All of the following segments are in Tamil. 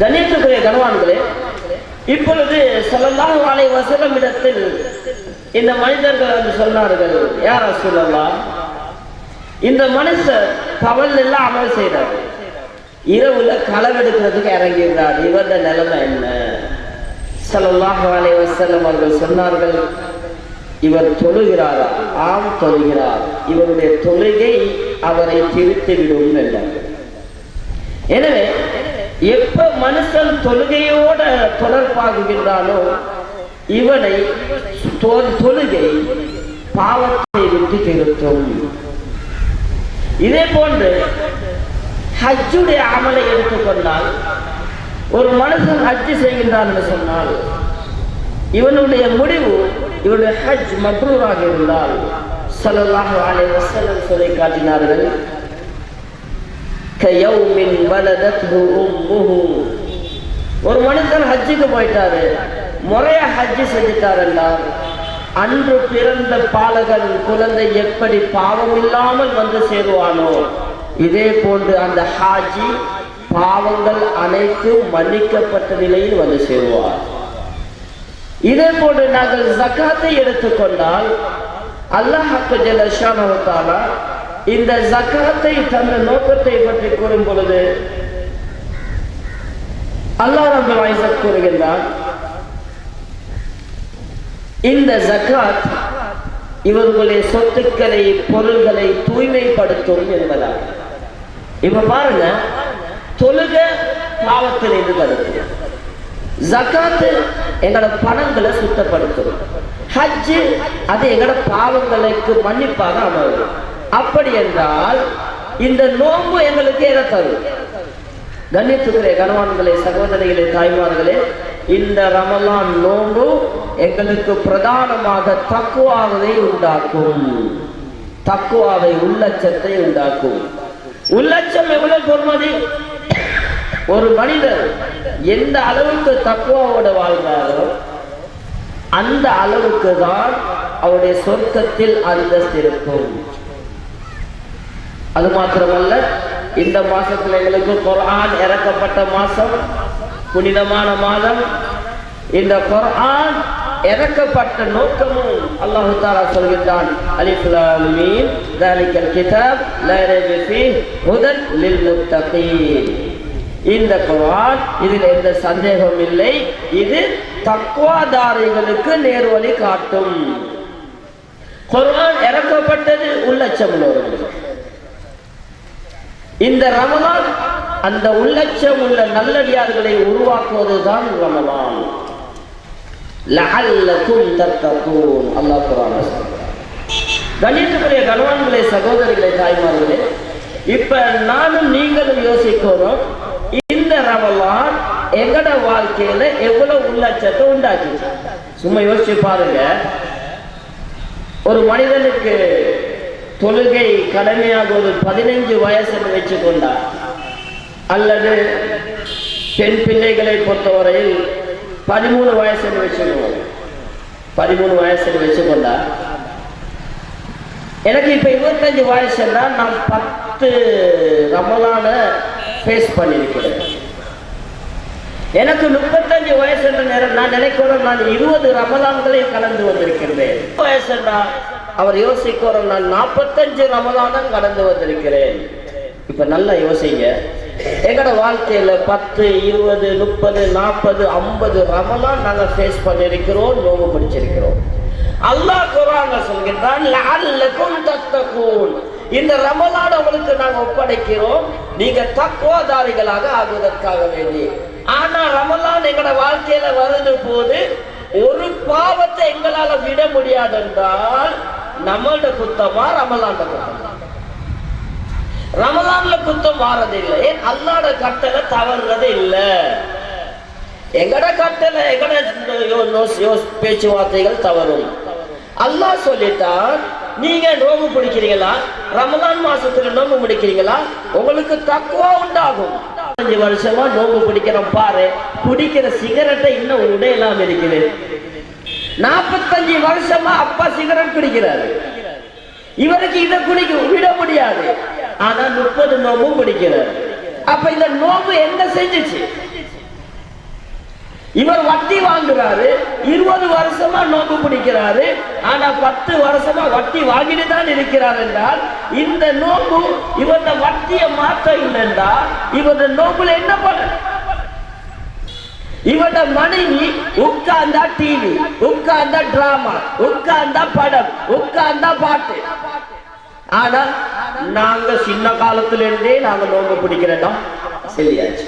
கண்ணியத்துக்குரிய கனவான்களே இப்பொழுது சொல்லலாம் வாழை வசலம் இடத்தில் இந்த மனிதர்கள் வந்து சொன்னார்கள் யார சொல்லலாம் இந்த மனுஷர் பவல் எல்லாம் அமல் செய்கிறார் இரவுல களவெடுக்கிறதுக்கு இறங்கியிருந்தார். இவரோட நிலைமை என்ன? ஸல்லல்லாஹு வாழை வசலம் அவர்கள் சொன்னார்கள் இவர் தொழுகிறாரா ஆம் தொழுகிறார். இவருடைய தொழுகை அவரை திருத்திவிடும் என்றார்கள். எனவே எப்ப மனுஷன் தொழுகையோட தொடர்பாகுகின்றானோ இவனை தொழுகை பாவத்தை விட்டு திருத்தும் இதே போன்று ஹஜ்ஜுடைய அமலை எடுத்துக்கொண்டால் ஒரு மனுஷன் ஹஜ்ஜு செய்கின்றான் என்று சொன்னால் இவனுடைய முடிவு இவனுடைய ஹஜ் மப்ரூராக இருந்தால் சொல்லலாக ஆலை வஸல்லம் சொல்லி காட்டினார்கள் ஒரு மனுஷன் ஹஜ்ஜுக்கு போயிட்டாரு. முறையா ஹஜ்ஜு செஞ்சுட்டாருன்னா அன்று பிறந்த பாலகன் குழந்தை எப்படி பாவம் இல்லாமல் வந்து சேருவானோ? இதே போன்று அந்த ஹாஜி பாவங்கள் அனைத்தும் மன்னிக்கப்பட்ட நிலையில் வந்து சேருவார். இதே போன்று நாங்கள் ஜக்காத்தை எடுத்துக்கொண்டால் அல்லாஹ் ஜலஷானவத்தாலா இந்த ஜக்காத்தை தந்த நோக்கத்தை பற்றி கூறும் பொழுது அல்லாஹ் ரபுல் ஐசக் கூறுகின்றான் இந்த ஜக்காத் இவர்களுடைய சொத்துக்களை பொருள்களை தூய்மைப்படுத்தும் என்பதாக இப்ப பாருங்க தொழுக பாவத்தில் இருந்து தடுக்கும் ஜக்காத்து எங்களோட பணங்களை சுத்தப்படுத்தும். ஹஜ்ஜு அது எங்களோட பாவங்களுக்கு மன்னிப்பாக அமையும் அப்படி என்றால் இந்த நோன்பு எங்களுக்கு எதை தரும். கண்ணியத்துக்குரிய கணவான்களே சகோதரிகளே தாய்மார்களே இந்த ரமலான் நோன்பு எங்களுக்கு பிரதானமாக தக்குவாவதை உண்டாக்கும். தக்குவாவை உள்ளச்சத்தை உண்டாக்கும். உள்ளச்சம் எவ்வளவு பொறுமதி? ஒரு மனிதர் எந்த அளவுக்கு தக்குவாவோட வாழ்ந்தாரோ அந்த அளவுக்கு தான் அவருடைய சொர்க்கத்தில் அந்தஸ்து இருக்கும். அது மாத்திரமல்ல இந்த மாசத்துல எங்களுக்கு குரான் இறக்கப்பட்ட மாசம் புனிதமான மாதம். இந்த குரான் இறக்கப்பட்ட நோக்கமும் அல்லாஹு தாலா சொல்கின்றான் அலிஸ்லாமீன் தாலிக்கல் முதல் லில் இந்த குரான் இதில் எந்த சந்தேகம் இல்லை இது தக்குவாதாரிகளுக்கு நேர்வழி காட்டும். குரான் இறக்கப்பட்டது உள்ளச்சம் நோரும் இந்த ரமலான் அந்த உள்ளச்சம் உள்ள நல்லடியார்களை உருவாக்குவதுதான் ரமலான் அல்லாஹ் குர்ஆன்ல கணியத்துக்குரிய கணவான்களே சகோதரிகளே தாய்மார்களே இப்ப நானும் நீங்களும் யோசிக்கிறோம் இந்த ரமலான் எங்கட வாழ்க்கையில எவ்வளவு உள்ளச்சத்தை உண்டாச்சு சும்மா யோசிச்சு பாருங்க. ஒரு மனிதனுக்கு தொழுகை ஒரு பதினைஞ்சு வயசுன்னு வச்சுக்கொண்டா அல்லது பெண் பிள்ளைகளை பொறுத்தவரையில் பதிமூணு வயசுன்னு வச்சுக்கணும் பதிமூணு வயசுன்னு வச்சுக்கொண்டா எனக்கு இப்ப இருபத்தஞ்சு வயசுன்னா நான் பத்து ரமலான ஃபேஸ் பண்ணியிருக்கிறேன். எனக்கு முப்பத்தஞ்சு வயசு என்ற நேரம் நான் நினைக்கிறேன் நான் இருபது ரமதான்களையும் கலந்து வந்திருக்கிறேன் வயசுன்னா அவர் யோசிக்கிறோம் நான் நாற்பத்தஞ்சு ரமதானம் கடந்து வந்திருக்கிறேன். இப்ப நல்லா யோசிங்க. எங்கட வாழ்க்கையில பத்து இருபது முப்பது நாற்பது ஐம்பது ரமலான் நாங்க ஃபேஸ் பண்ணியிருக்கிறோம் நோவு பிடிச்சிருக்கிறோம். அல்லாஹ் குரான் சொல்கின்றான் லஅல்லக்கும் தத்தகூன். இந்த ரமலான் உங்களுக்கு நாங்க ஒப்படைக்கிறோம். நீங்க தக்குவாதாரிகளாக ஆகுவதற்காக வேண்டி. ஆனா ரமலான் எங்கட வாழ்க்கையில வருது போது ஒரு பாவத்தை எங்களால விட முடியாது என்றால் நம்மளோட குத்தமா ரமலான் குத்தம். ரமலான்ல குத்தம் வாரது இல்லை. ஏன்? அல்லாட கட்டளை தவறுறது இல்லை. எங்கட கட்டளை எங்கட பேச்சுவார்த்தைகள் தவறும். அல்லாஹ் சொல்லிட்டான் நீங்க நோம்பு பிடிக்கிறீங்களா ரமலான் மாசத்துல நோம்பு பிடிக்கிறீங்களா உங்களுக்கு தக்குவா உண்டாகும். நாற்பத்தஞ்சு வருஷமா நோம்பு பிடிக்கிறோம் பாரு. குடிக்கிற சிகரெட்டை இன்னும் உடையலாம் இருக்குது. நாற்பத்தஞ்சு வருஷமா அப்பா சிகரெட் பிடிக்கிறாரு இவருக்கு இதை குடிக்க விட முடியாது. ஆனா முப்பது நோம்பும் பிடிக்கிறார். அப்ப இந்த நோம்பு என்ன செஞ்சுச்சு? இவர் வட்டி வாங்குறாரு. இருபது வருஷமா நோம்பு பிடிக்கிறாரு. ஆனா பத்து வருஷமா வட்டி வாங்கிட்டு தான் இருக்கிறார் என்றால் இந்த நோம்பு இவர வட்டிய மாற்ற இல்லைண்டா. இவர நோம்புல என்ன பண்ண இவட மனைவி உட்கார்ந்தா டிவி உட்கார்ந்தா டிராமா உட்கார்ந்தா படம் உட்கார்ந்தா பாட்டு. ஆனா நாங்க சின்ன காலத்துல இருந்தே நாங்க நோம்பு பிடிக்கிறோம் சரியாச்சு.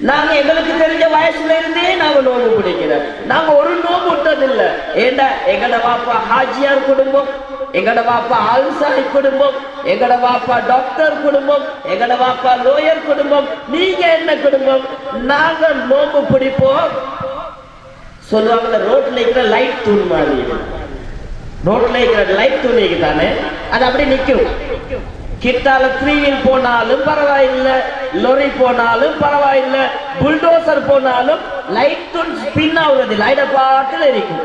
நாங்க எங்களுக்கு தெரிஞ்ச வயசுல இருந்தே நாங்க நோம்பு பிடிக்கிறோம். நாங்க ஒரு நோம்பு விட்டதில்ல. ஏண்டா எங்கட பாப்பா ஹாஜியார் குடும்பம்? எங்கட பாப்பா ஆல்சாரி குடும்பம் எங்கட பாப்பா டாக்டர் குடும்பம் எங்கட பாப்பா லோயர் குடும்பம் நீங்க என்ன குடும்பம்? நாங்க நோம்பு பிடிப்போம். சொல்லுவாங்க ரோட்ல இருக்கிற லைட் தூண் மாதிரி ரோட்ல இருக்கிற லைட் தூணிக்கு தானே அது அப்படி நிற்கும் கிட்டால த்ரீவில் போனாலும் பரவாயில்ல லொரி போனாலும் பரவாயில்ல புல்டோசர் போனாலும் லைட் தூண் ஸ்பின் ஆகுறது லைட பாட்டில் இருக்கும்.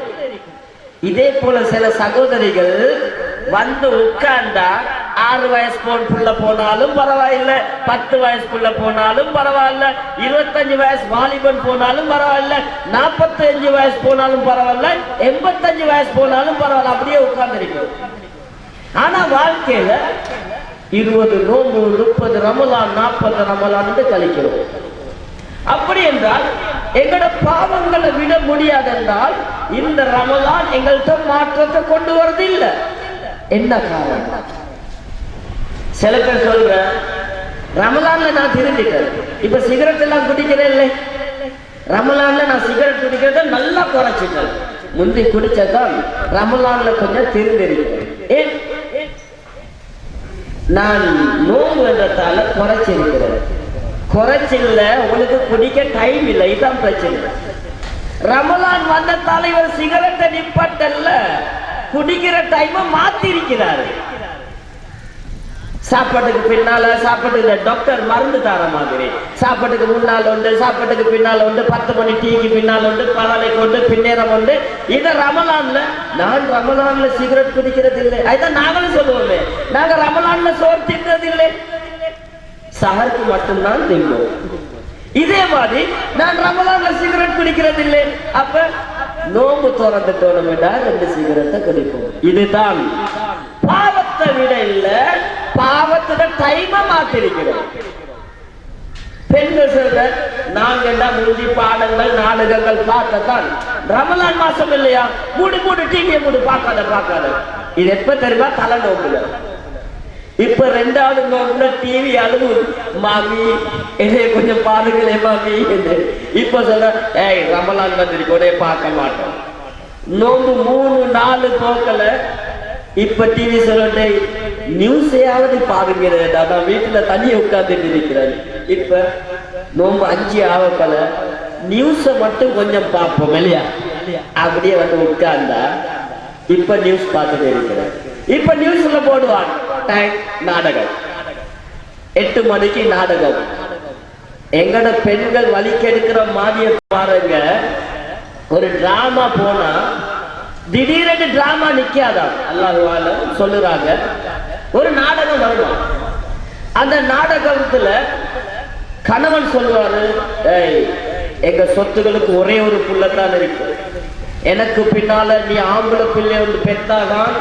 இதே போல சில சகோதரிகள் வந்து உட்கார்ந்தா ஆறு வயசு போன் புள்ள போனாலும் பரவாயில்ல பத்து வயசு புள்ள போனாலும் பரவாயில்ல இருபத்தஞ்சு வயசு வாலிபன் போனாலும் பரவாயில்ல நாற்பத்தஞ்சு வயசு போனாலும் பரவாயில்ல எண்பத்தஞ்சு வயசு போனாலும் பரவாயில்ல அப்படியே உட்கார்ந்து ஆனா வாழ்க்கையில இருபது நோம்பு முப்பது ரமலான் நாற்பது ரமலான் கழிக்கிறோம். அப்படி என்றால் எங்களோட பாவங்களை விட முடியாது என்றால் இந்த ரமலான் எங்கள்கிட்ட மாற்றத்தை கொண்டு வரது இல்ல என்ன காரணம்? சில பேர் சொல்ற ரமலான்ல நான் திருந்திட்டேன். இப்ப சிகரெட் எல்லாம் குடிக்கிறேன் இல்லை ரமலான்ல நான் சிகரெட் குடிக்கிறத நல்லா குறைச்சிட்டேன். முந்தி குடிச்சதான் ரமலான்ல கொஞ்சம் திருந்திருக்கிறேன் ஏன்? நான் நோம்பு என்றதால குறைச்சிருக்கிறேன். குறைச்சில்ல உங்களுக்கு குடிக்க டைம் இல்லை. இதுதான் பிரச்சனை. ரமலான் வந்த தலைவர் சிகரெட்டை நிப்பட்டல்ல. குடிக்கிற டைம் மாத்தி இருக்கிறாரு சாப்பாட்டுக்கு பின்னால சாப்பாட்டுக்கு டாக்டர் மருந்து தர மாதிரி. சாப்பாட்டுக்கு முன்னால் உண்டு சாப்பாட்டுக்கு பின்னால் உண்டு. பத்து மணி டீக்கு பின்னால் உண்டு பலனைக்கு உண்டு பின்னேரம் உண்டு. இதை ரமலான்ல நான் ரமலான்ல சிகரெட் குடிக்கிறது இல்லை. அதுதான் நாங்களும் சொல்லுவோமே. நாங்க ரமலான்ல சோறு தின்றது இல்லை சஹருக்கு மட்டும்தான் தின்போம் இதே மாதிரி நான் ரமலான்ல சிகரெட் குடிக்கிறது இல்லை அப்ப நோம்பு திறந்துட்டோம் ரெண்டு சிகரெட்டை குடிப்போம். இதுதான். பாவத்தை விட இல்ல பாவத்தை டைம மாத்திருக்கிறோம். பெண்கள் சொல்ற நாங்க மூடி பாடங்கள் நாடகங்கள் பார்த்ததான் ரமலான் மாசம் இல்லையா? மூடு மூடு டிவியை மூடு பார்க்காத பார்க்காத. இது எப்ப தெரியுமா? தலை நோக்குல இப்ப ரெண்டாவது நோக்குல டிவி அழுது மாமி என்னைய கொஞ்சம் பாருங்களே மாமி என்று. இப்ப சொல்ற ஏய் ரமலான் வந்திருக்கோடே பார்க்க மாட்டோம். நோம்பு மூணு நாலு போக்கல. இப்ப டிவி சொல்லிட்டு நியூஸையாவது பாருங்க நான் வீட்டுல தனியே உட்கார்ந்துட்டு இருக்கிறேன். இப்ப நோம்பு அஞ்சு ஆவக்கல நியூஸ மட்டும் கொஞ்சம் பார்ப்போம் இல்லையா? அப்படியே வந்து உட்கார்ந்தா இப்ப நியூஸ் பார்த்துட்டு இருக்கிறேன். இப்ப நியூஸ்ல போடுவான் டைம் நாடகம் எட்டு மணிக்கு நாடகம் எங்கட பெண்கள் வலிக்கெடுக்கிற மாதிரிய பாருங்க ஒரு டிராமா போனா திடீரென்று டிராமா நிக்காதான் அல்லாஹ்வால சொல்லுறாங்க ஒரு நாடகம் வருவான் அந்த நாடகத்துல கணவன் சொல்லுவாரு எங்க சொத்துகளுக்கு ஒரே ஒரு புள்ளத்தான் இருக்கு எனக்கு பின்னால நீ ஆம்பளை பிள்ளை வந்து பெத்தாதான்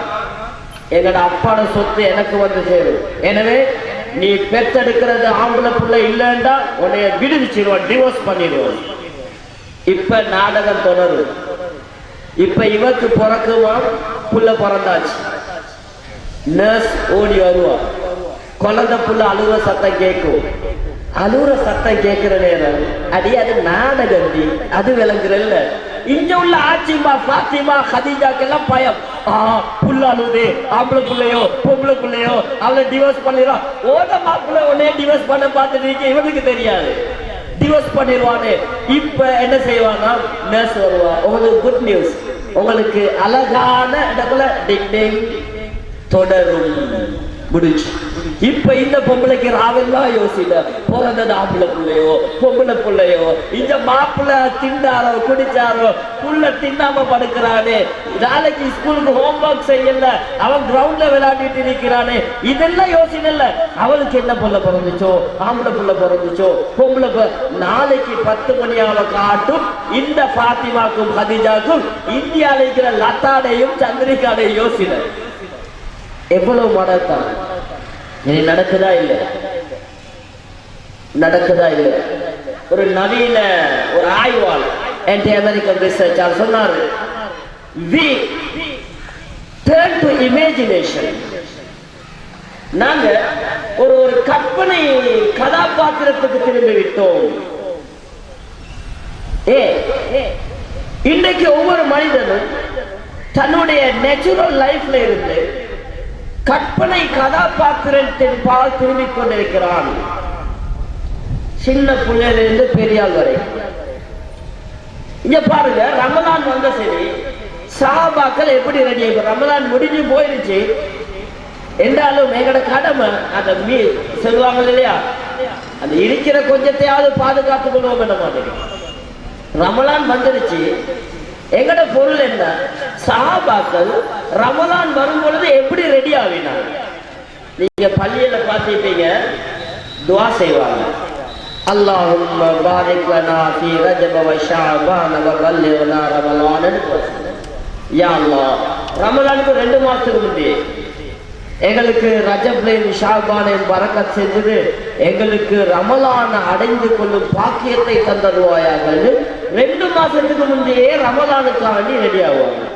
எங்கட அப்பாட சொத்து எனக்கு வந்து சேரும் எனவே நீ பெத்தெடுக்கிறது ஆம்பளை பிள்ளை இல்லைன்னா உன்னைய விடுவிச்சிருவான் டிவோர்ஸ் பண்ணிடுவான் இப்ப நாடகம் தொடரும் இப்ப இவக்கு பிறக்குமா? புள்ள பிறந்தாச்சு. நர்ஸ் ஓடி வருவா. குழந்தை புள்ள அழுவ சத்தம் கேட்கும் அழுவுற சத்தம் கேட்கிற நேரம். அடி அது நாடகண்டி அது விளங்குறல்ல. இங்க உள்ள ஆச்சிமா பாத்திமா ஹதீஜாக்கெல்லாம் பயம். புள்ள அழுவுது ஆம்பளை புள்ளையோ பொம்பளை புள்ளையோ அவளை டிவோர்ஸ் பண்ணிடுறோம் ஓட மாப்பிள்ளை உடனே டிவோர்ஸ் பண்ண பார்த்துட்டு இருக்க இவனுக்கு தெரியாது. டிவோர்ஸ் பண்ணிடுவானே. இப்ப என்ன செய்வானா நர்ஸ் வருவா. உங்களுக்கு குட் நியூஸ் உங்களுக்கு அழகான இடத்துல டிங் டிங் தொடரும். முடிஞ்சு. இப்ப இந்த பொம்பளைக்கு ராவெல்லாம் யோசிக்கல பிறந்தது ஆம்பளை பிள்ளையோ பொம்பளை பிள்ளையோ இந்த மாப்பிள்ளை திண்டாரோ குடிச்சாரோ புள்ள தின்னாம படுக்கிறானே. நாளைக்கு ஸ்கூலுக்கு ஹோம்ஒர்க் செய்யல. அவன் கிரவுண்ட்ல விளையாடிட்டு இருக்கிறானே. இதெல்லாம் யோசனை இல்ல அவளுக்கு என்ன புள்ள பிறந்துச்சோ? ஆம்பளை புள்ள பிறந்துச்சோ? பொம்பளை நாளைக்கு பத்து மணியாவ காட்டும் இந்த பாத்திமாக்கும் ஹதிஜாக்கும் இந்தியாவில் இருக்கிற லத்தாடையும் சந்திரிகாடையும் யோசினர் எவ்வளவு மடத்தான் இனி நடக்குதா இல்ல? நடக்குதா இல்ல? ஒரு நவீன ஒரு ஆய்வாளர் ஆன்டி அமெரிக்கன் ரிசர்ச் சொன்னாரு வி டேர்ன் டு இமேஜினேஷன் நாங்க ஒரு ஒரு கற்பனை கதாபாத்திரத்துக்கு திரும்பி விட்டோம் ஏ இன்றைக்கு ஒவ்வொரு மனிதனும் தன்னுடைய நேச்சுரல் லைஃப்ல இருந்து கற்பனை கதாபாத்திரத்தின் பால் திரும்பிக் கொண்டிருக்கிறான். சின்ன பிள்ளையிலிருந்து பெரியாள் வரை. இங்க பாருங்க ரமலான் வந்த சரி சாபாக்கள் எப்படி ரெடி ஆகும் ரமலான் முடிஞ்சு போயிருச்சு? என்றாலும் எங்கட கடமை அந்த மீ சொல்லுவாங்க இல்லையா? அந்த இருக்கிற கொஞ்சத்தையாவது பாதுகாத்துக் கொள்வோம் என்ன மாதிரி. ரமலான் வந்துருச்சு எங்கட பொருள் என்ன சஹாபாக்கள் ரமலான் வரும் பொழுது எப்படி ரெடி ஆவினாங்க நீங்க பள்ளியில பார்த்திருப்பீங்க துவா செய்வாங்க اللهم بارك لنا في رجب وشعبان وبلغنا رمضان யா அல்லாஹ் ரமலானுக்கு ரெண்டு மாசத்துக்கு முந்தைய எங்களுக்கு ரஜப்லையும் ஷாபானையும் பறக்கத் செஞ்சது எங்களுக்கு ரமலான அடைந்து கொள்ளும் பாக்கியத்தை தந்தருவாயாக ரெண்டு மாசத்துக்கு முந்தையே ரமலானுக்காக வேண்டி ரெடி ஆகுவாங்க.